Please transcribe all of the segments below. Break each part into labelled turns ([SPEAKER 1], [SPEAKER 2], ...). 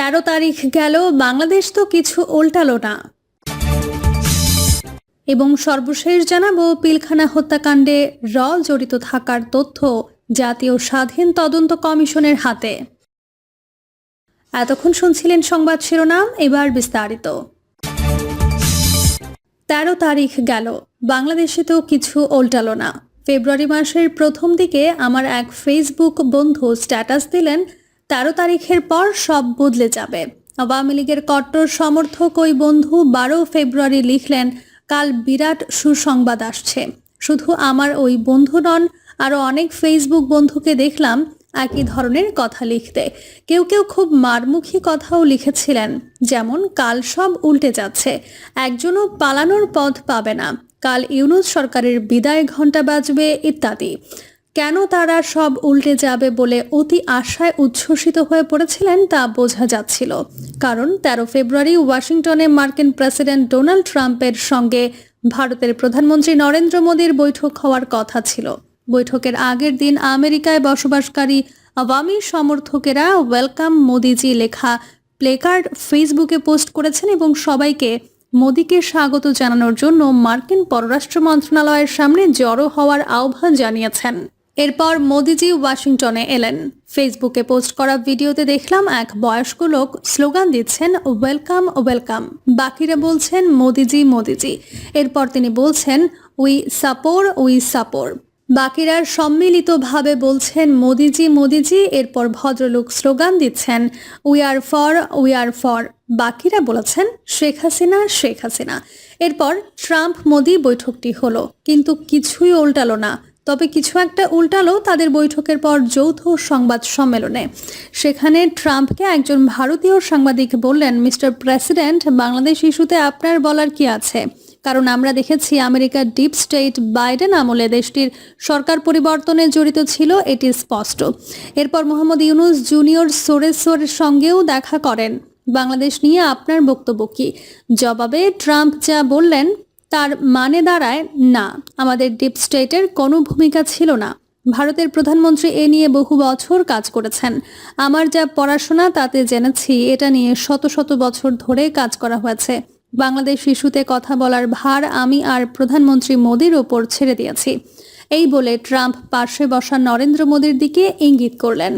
[SPEAKER 1] তেরো তারিখ গেল, বাংলাদেশ তো কিছু উল্টালো না। এবং সর্বশেষ জানাব, পিলখানা হত্যাকাণ্ডে র জড়িত থাকার তথ্য জাতীয় স্বাধীন তদন্ত কমিশনের হাতে। এতক্ষণ শুনছিলেন সংবাদ শিরোনাম, এবার বিস্তারিত। তেরো তারিখ গেল, বাংলাদেশে তো কিছু উল্টালো না। ফেব্রুয়ারি মাসের প্রথম দিকে আমার এক ফেসবুক বন্ধু স্ট্যাটাস দিলেন তেরো তারিখের পর সব বদলে যাবে। আওয়ামী লীগের কট্টর সমর্থক ওই বন্ধু বারো ফেব্রুয়ারি লিখলেন, কাল বিরাট সুসংবাদ আসছে। শুধু আমার ওই বন্ধু নন আরও অনেক ফেসবুক বন্ধুকে দেখলাম একই ধরনের কথা লিখতে। কেউ কেউ খুব মারমুখী কথাও লিখেছিলেন, যেমন, কাল সব উল্টে যাচ্ছে, একজনও পালানোর পথ পাবে না, কাল ইউনুস সরকারের বিদায় ঘণ্টা বাজবে, ইত্যাদি। কেন তারা সব উল্টে যাবে বলে অতি আশায় উচ্ছ্বসিত হয়ে পড়েছিলেন তা বোঝা যাচ্ছিল। কারণ তেরো ফেব্রুয়ারি ওয়াশিংটনে মার্কিন প্রেসিডেন্ট ডোনাল্ড ট্রাম্পের সঙ্গে ভারতের প্রধানমন্ত্রী নরেন্দ্র মোদীর বৈঠক হওয়ার কথা ছিল। বৈঠকের আগের দিন আমেরিকায় বসবাসকারী আওয়ামী সমর্থকেরা ওয়েলকাম মোদিজি লেখা প্লেকার্ড ফেসবুকে পোস্ট করেছেন এবং সবাইকে মোদীকে স্বাগত জানানোর জন্য মার্কিন পররাষ্ট্র মন্ত্রণালয়ের সামনে জড়ো হওয়ার আহ্বান জানিয়েছেন। এরপর মোদিজি ওয়াশিংটনে এলেন। ফেসবুকে পোস্ট করা ভিডিওতে দেখলাম এক বয়স্ক লোক স্লোগান দিচ্ছেন, ওয়েলকাম ওয়েলকাম। বাকিরা বলছেন, মোদিজি মোদিজি। এরপর তিনি বলছেন, উই সাপোর উই সাপোর। বাকিরা সম্মিলিতভাবে বলছেন, মোদিজি মোদিজি। এরপর ভদ্রলোক স্লোগান দিচ্ছেন, we are for, we are for. বাকিরা বলেছেন, শেখ হাসিনা শেখ হাসিনা। এরপর ট্রাম্প মোদি বৈঠকটি হলো, কিন্তু কিছুই উল্টালো না। তবে কিছু একটা উল্টালো তাদের বৈঠকের পর যৌথ সংবাদ সম্মেলনে। সেখানে ট্রাম্পকে একজন ভারতীয় সাংবাদিক বললেন, মিস্টার প্রেসিডেন্ট, বাংলাদেশ ইস্যুতে আপনার বলার কি আছে? কারণ আমরা দেখেছি আমেরিকার ডিপ স্টেট বাইডেন আমলে দেশটির সরকার পরিবর্তনে জড়িত ছিল, এটি স্পষ্ট। এরপর মোহাম্মদ ইউনুস জুনিয়র সোরেসোরের সঙ্গেও দেখা করেন। বাংলাদেশ নিয়ে আপনার বক্তব্য কি? জবাবে ট্রাম্প যা বললেন তার মানে দাঁড়ায়, না, আমাদের ডিপ স্টেটের কোনো ভূমিকা ছিল না। ভারতের প্রধানমন্ত্রী এ নিয়ে বহু বছর কাজ করেছেন। আমার যা পড়াশোনা, তাতে জেনেছি, এটা নিয়ে শত শত বছর ধরে কাজ করা হয়েছে। বাংলাদেশ শিশুতে কথা বলার ভার আমি আর প্রধানমন্ত্রী মোদীর ওপর ছেড়ে দিয়েছি। এই বলে ট্রাম্প পার্শ্বে বসা নরেন্দ্র মোদীর দিকে ইঙ্গিত করলেন।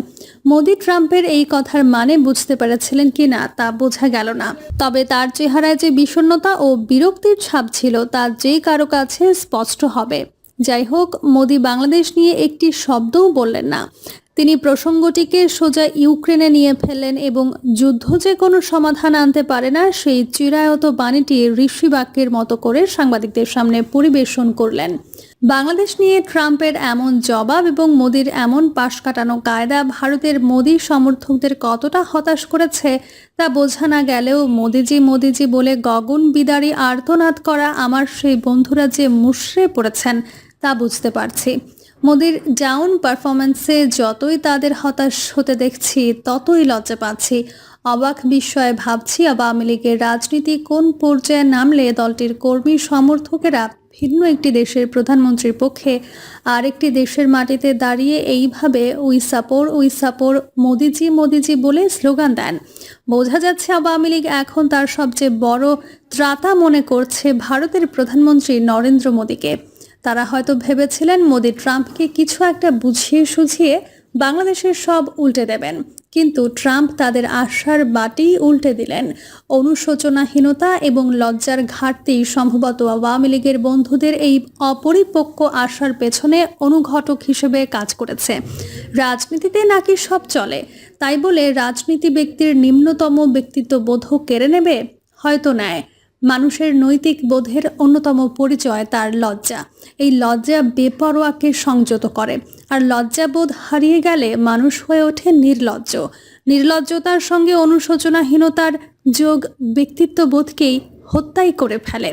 [SPEAKER 1] মোদী ট্রাম্পের এই কথার মানে বুঝতে পেরেছিলেন কি না তা বোঝা গেল না। তবে তার চেহারায় যে বিষণ্নতা ও বিরক্তির ছাপ ছিল তা যে কারও কাছে স্পষ্ট হবে। যাই হোক, মোদী বাংলাদেশ নিয়ে একটি শব্দও বললেন না। তিনি প্রসঙ্গটিকে সোজা ইউক্রেনে নিয়ে ফেললেন এবং যুদ্ধ যে কোনো সমাধান আনতে পারে না, সেই চিরায়ত বাণীটি ঋষি বাক্যের মতো করে সাংবাদিকদের সামনে পরিবেশন করলেন। বাংলাদেশ নিয়ে ট্রাম্পের এমন জবাব এবং মোদির এমন পাশ কাটানো কায়দা ভারতের মোদী সমর্থকদের কতটা হতাশ করেছে, তা বোঝা না গেলেও মোদিজি মোদিজি বলে গগন বিদারী আর্তনাদ করা আমার সেই বন্ধুরা যে মুশড়ে পড়েছেন, তা বুঝতে পারছি। মোদির ডাউন পারফরমেন্সে যতই তাদের হতাশ হতে দেখছি, ততই লজ্জা পাচ্ছি। অবাক বিস্ময়ে ভাবছি আওয়ামী লীগের রাজনীতি কোন পর্যায়ে নামলে দলটির কর্মী সমর্থকেরা ভিন্ন একটি দেশের প্রধানমন্ত্রীর পক্ষে আরেকটি দেশের মাটিতে দাঁড়িয়ে এইভাবে উই সাপোর উই সাপোর মোদিজি মোদিজি বলে স্লোগান দেন। বোঝা যাচ্ছে আওয়ামী লীগ এখন তার সবচেয়ে বড় ত্রাতা মনে করছে ভারতের প্রধানমন্ত্রী নরেন্দ্র মোদীকে। তারা হয়তো ভেবেছিলেন মোদি ট্রাম্পকে কিছু একটা বুঝিয়ে সুঝিয়ে বাংলাদেশের সব উল্টে দেবেন। কিন্তু ট্রাম্প তাদের আশার বাটি উল্টে দিলেন। অনুশোচনাহীনতা এবং লজ্জার ঘাটতি সম্ভবত আওয়ামী লীগের বন্ধুদের এই অপরিপক্ক আশার পেছনে অনুঘটক হিসেবে কাজ করেছে। রাজনীতিতে নাকি সব চলে? তাই বলে রাজনীতি ব্যক্তির নিম্নতম ব্যক্তিত্ব বোধ কেড়ে নেবে? হয়তো নেয়। মানুষের নৈতিক বোধের অন্যতম পরিচয় তার লজ্জা। এই লজ্জা বেপরোয়াকে সংযত করে। আর লজ্জাবোধ হারিয়ে গেলে মানুষ হয়ে ওঠে নির্লজ্জ। নির্লজ্জতার সঙ্গে অনুশোচনাহীনতার যোগ ব্যক্তিত্ববোধকেই হত্যাই করে ফেলে।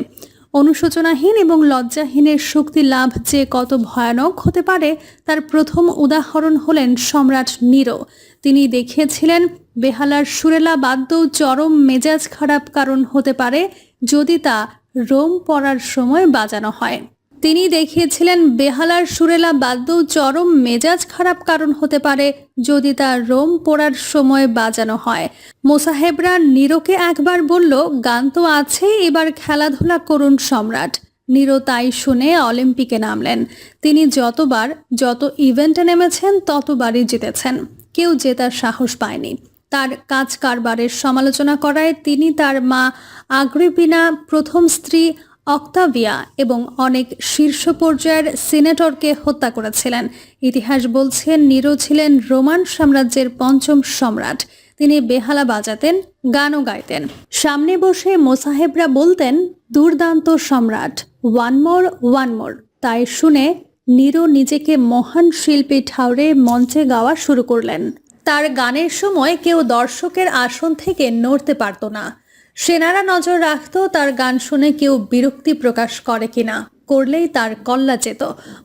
[SPEAKER 1] অনুশোচনাহীন এবং লজ্জাহীনের শক্তি লাভ যে কত ভয়ানক হতে পারে, তার প্রথম উদাহরণ হলেন সম্রাট নিরো। তিনি দেখিয়েছিলেন, বেহালার সুরেলা বাদ্য চরম মেজাজ খারাপ কারণ হতে পারে যদি তা রোম পড়ার সময় বাজানো হয়। তিনি দেখিয়েছিলেন, বেহালার সুরেলা বাদ্য চরম মেজাজ খারাপ কারণ হতে পারে যদি তা রোম পোড়ার সময় বাজানো হয়। মোসাহেবরা নিরোকে একবার বলল, গান তো আছে, এবার খেলাধুলা করুন সম্রাট। নিরো তাই শুনে অলিম্পিকে নামলেন। তিনি যতবার, যত ইভেন্টে নেমেছেন, ততবারই জিতেছেন। কেউ জেতার সাহস পায়নি। তার কাজ কারবারের সমালোচনা করায় তিনি তার মা আগ্রিপিনা, প্রথম স্ত্রী অক্তাভিয়া এবং অনেক শীর্ষ পর্যায়ের সিনেটরকে হত্যা করেছিলেন। ইতিহাস বলছে নিরো ছিলেন রোমান সাম্রাজ্যের পঞ্চম সম্রাট। তিনি বেহালা বাজাতেন, গানও গাইতেন। সামনে বসে মোসাহেবরা বলতেন, দুর্দান্ত সম্রাট ওয়ান মোর ওয়ান মোর তাই শুনে নিরো নিজেকে মহান শিল্পী ঠাউরে মঞ্চে গাওয়া শুরু করলেন। তার গানের সময় কেউ দর্শকের আসন থেকে নড়তে পারত না। সেনারা নজর রাখত তার গান শুনে কেউ বিরক্তি প্রকাশ করে কিনা। করলেই তার কল্লা যেত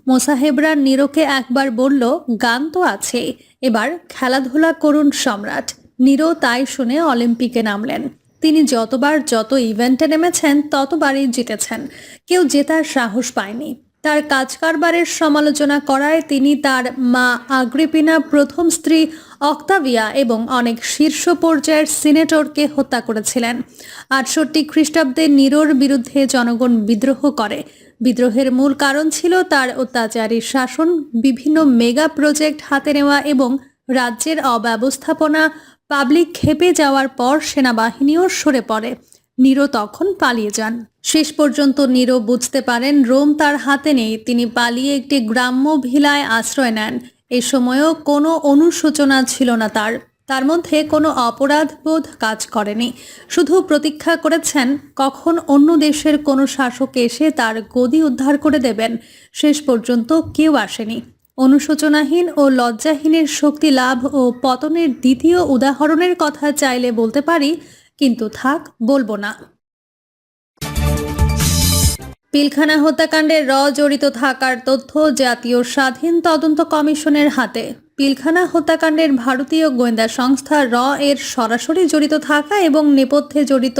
[SPEAKER 1] মোসাহেবরা নিরোকে একবার বলল, গান তো আছে। এবার খেলাধুলা করুন সম্রাট। নিরো তাই শুনে অলিম্পিকে নামলেন। তিনি যতবার যত ইভেন্টে নেমেছেন, ততবারই জিতেছেন। কেউ জেতার সাহস পায়নি। তার কাজ কারবারের সমালোচনা করায় তিনি তার মা আগ্রিপিনা প্রথম স্ত্রী অক্তাভিয়া এবং অনেক শীর্ষ পর্যায়ের সিনেটরকে হত্যা করেছিলেন। আটষট্টি খ্রিস্টাব্দে নিরোর বিরুদ্ধে জনগণ বিদ্রোহ করে। বিদ্রোহের মূল কারণ ছিল তার অত্যাচারী শাসন, বিভিন্ন মেগা প্রজেক্ট হাতে নেওয়া এবং রাজ্যের অব্যবস্থাপনা, পাবলিক খেপে যাওয়ার পর সেনাবাহিনীও সরে পড়ে। নিরো তখন পালিয়ে যান। শেষ পর্যন্ত নিরো বুঝতে পারেন রোম তার হাতে নেই, তিনি পালিয়ে একটি গ্রাম্য ভিলায় আশ্রয় নেন। এ সময়ও কোনো অনুশোচনা ছিল না তার। তার মধ্যে কোনো অপরাধবোধ কাজ করেনি। শুধু প্রতীক্ষা করেছেন, কখন অন্য দেশের কোনো শাসক এসে তার গদি উদ্ধার করে দেবেন, শেষ পর্যন্ত কেউ আসেনি। অনুশোচনাহীন ও লজ্জাহীনের শক্তি লাভ ও পতনের দ্বিতীয় উদাহরণের কথা চাইলে বলতে পারি কিন্তু থাক, বলব না। পিলখানা হত্যাকাণ্ডে র জড়িত থাকার তথ্য জাতীয় স্বাধীন তদন্ত কমিশনের হাতে। পিলখানা হত্যাকাণ্ডের ভারতীয় গোয়েন্দা সংস্থা র এর সরাসরি জড়িত থাকা এবং নেপথ্যে জড়িত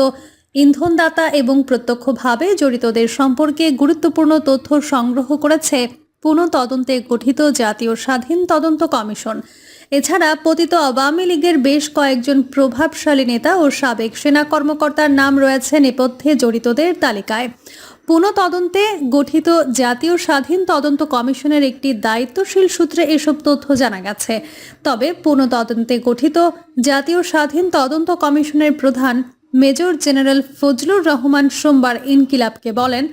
[SPEAKER 1] ইন্ধনদাতা এবং প্রত্যক্ষভাবে জড়িতদের সম্পর্কে গুরুত্বপূর্ণ তথ্য সংগ্রহ করেছে পুনঃ তদন্তে গঠিত জাতীয় স্বাধীন তদন্ত কমিশন। এছাড়া পতিত আওয়ামী লীগের বেশ কয়েকজন প্রভাবশালী নেতা ও সাবেক সেনা কর্মকর্তার নাম রয়েছে নেপথ্যে জড়িতদের তালিকায়। পুনঃ তদন্তে গঠিত জাতীয় স্বাধীন তদন্ত কমিশনের একটি দায়িত্বশীল সূত্রে এসব তথ্য জানা গেছে। তবে পুনঃ তদন্তে গঠিত জাতীয় স্বাধীন তদন্ত কমিশনের প্রধান মেজর জেনারেল ফজলুর রহমান সোমবার ইনকিলাবকে বলেন,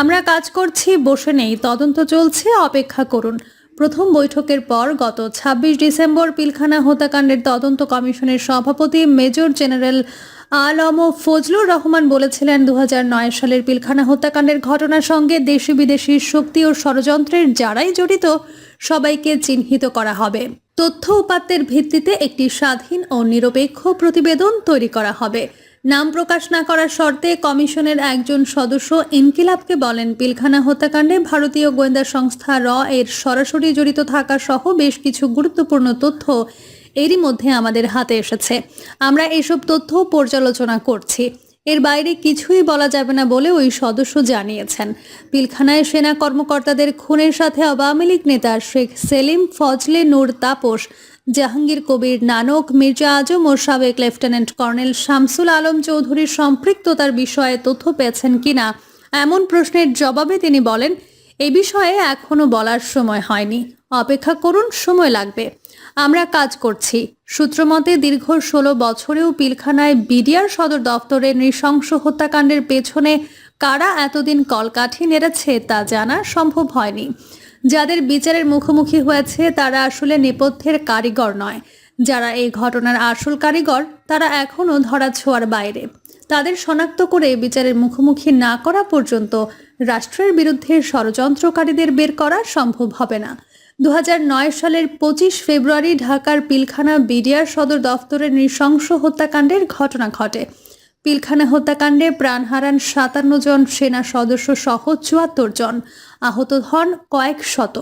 [SPEAKER 1] আমরা কাজ করছি, বসে নেই, তদন্ত চলছে, অপেক্ষা করুন। প্রথম বৈঠকের পর গত ২৬ ডিসেম্বর পিলখানা হত্যাকাণ্ডের তদন্ত কমিশনের সভাপতি মেজর জেনারেল আলম ফজলুর রহমান বলেছিলেন দু হাজার নয় সালের পিলখানা হত্যাকাণ্ডের ঘটনার সঙ্গে দেশি বিদেশি শক্তি ও ষড়যন্ত্রের যারাই জড়িত, সবাইকে চিহ্নিত করা হবে। তথ্য উপাত্তের ভিত্তিতে একটি স্বাধীন ও নিরপেক্ষ প্রতিবেদন তৈরি করা হবে। নাম প্রকাশ না করার শর্তে কমিশনের একজন সদস্য ইনকিলাবকে বলেন, পিলখানা হত্যাকাণ্ডে ভারতীয় গোয়েন্দা সংস্থা র এর সরাসরি জড়িত থাকা সহ বেশ কিছু গুরুত্বপূর্ণ তথ্য এরই মধ্যে আমাদের হাতে এসেছে। আমরা এসব তথ্য পর্যালোচনা করছি। এর বাইরে কিছুই বলা যাবে না বলে ওই সদস্য জানিয়েছেন। পিলখানায় সেনা কর্মকর্তাদের খুনের সাথে আওয়ামী লীগ নেতা শেখ সেলিম ফজলে নূর তাপস জাহাঙ্গীর কবির নানক, মির্জা আজম ও সাবেক লেফটেন্যান্ট কর্নেল শামসুল আলম চৌধুরীর সম্পৃক্ততার বিষয়ে তথ্য পেয়েছেন কিনা এমন প্রশ্নের জবাবে তিনি বলেন, এ বিষয়ে এখনও বলার সময় হয়নি। অপেক্ষা করুন, সময় লাগবে। আমরা কাজ করছি। সূত্রমতে দীর্ঘ ষোলো বছরেও পিলখানায় বিডিআর সদর দফতরের নৃশংস হত্যাকাণ্ডের পেছনে কারা এতদিন কলকাঠি নেড়েছে তা জানা সম্ভব হয়নি। যাদের বিচারের মুখোমুখি হয়েছে, তারা আসলে নেপথ্যের কারিগর নয়। যারা এই ঘটনার আসল কারিগর, তারা এখনও ধরা ছোঁয়ার বাইরে। তাদের শনাক্ত করে বিচারের মুখোমুখি না করা পর্যন্ত রাষ্ট্রের বিরুদ্ধে ষড়যন্ত্রকারীদের বের করা সম্ভব হবে না। দু হাজার নয় সালের পঁচিশ ফেব্রুয়ারি ঢাকার পিলখানা বিডিআর সদর দফতরের নৃশংস হত্যাকাণ্ডের ঘটনা ঘটে। পিলখানা হত্যাকাণ্ডে প্রাণ হারান সাতান্ন জন সেনা সদস্য সহ চুয়াত্তর জন। আহত হন কয়েক শত।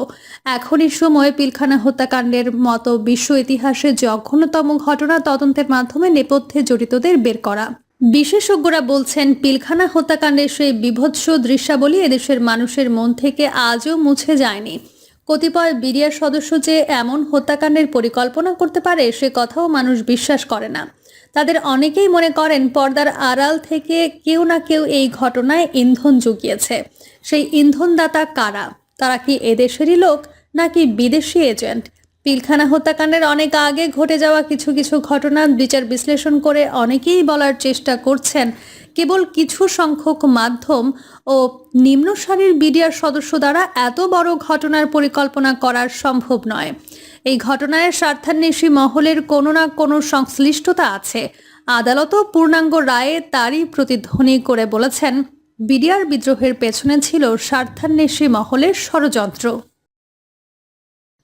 [SPEAKER 1] এখনই সময় পিলখানা হত্যাকাণ্ডের মতো বিশ্ব ইতিহাসে জঘন্যতম ঘটনা তদন্তের মাধ্যমে নেপথ্যে জড়িতদের বের করা। বিশেষজ্ঞরা বলছেন, পিলখানা হত্যাকাণ্ডের সেই বিভৎস দৃশ্যাবলী এদেশের মানুষের মন থেকে আজও মুছে যায়নি। কতিপয় বিডিআর সদস্য যে এমন হত্যাকাণ্ডের পরিকল্পনা করতে পারে, সে কথাও মানুষ বিশ্বাস করে না। তাদের অনেকেই মনে করেন পর্দার আড়াল থেকে কেউ না কেউ এই ঘটনায় ইন্ধন জুগিয়েছে। সেই ইন্ধনদাতা কারা? তারা কি এদেশেরই লোক নাকি বিদেশি এজেন্ট? পিলখানা হত্যাকাণ্ডের অনেক আগে ঘটে যাওয়া কিছু কিছু ঘটনা বিচার বিশ্লেষণ করে অনেকেই বলার চেষ্টা করছেন। কেবল কিছু সংখ্যক মাধ্যম ও নিম্ন সারির বিডিআর সদস্য দ্বারা এত বড় ঘটনার পরিকল্পনা করা সম্ভব নয়। এই ঘটনায় স্বার্থান্বেষী মহলের কোনো না কোনো সংশ্লিষ্টতা আছে। আদালতও পূর্ণাঙ্গ রায়ে তারই প্রতিধ্বনি করে বলেছেন, বিডিআর বিদ্রোহের পেছনে ছিল স্বার্থান্বেষী মহলের ষড়যন্ত্র।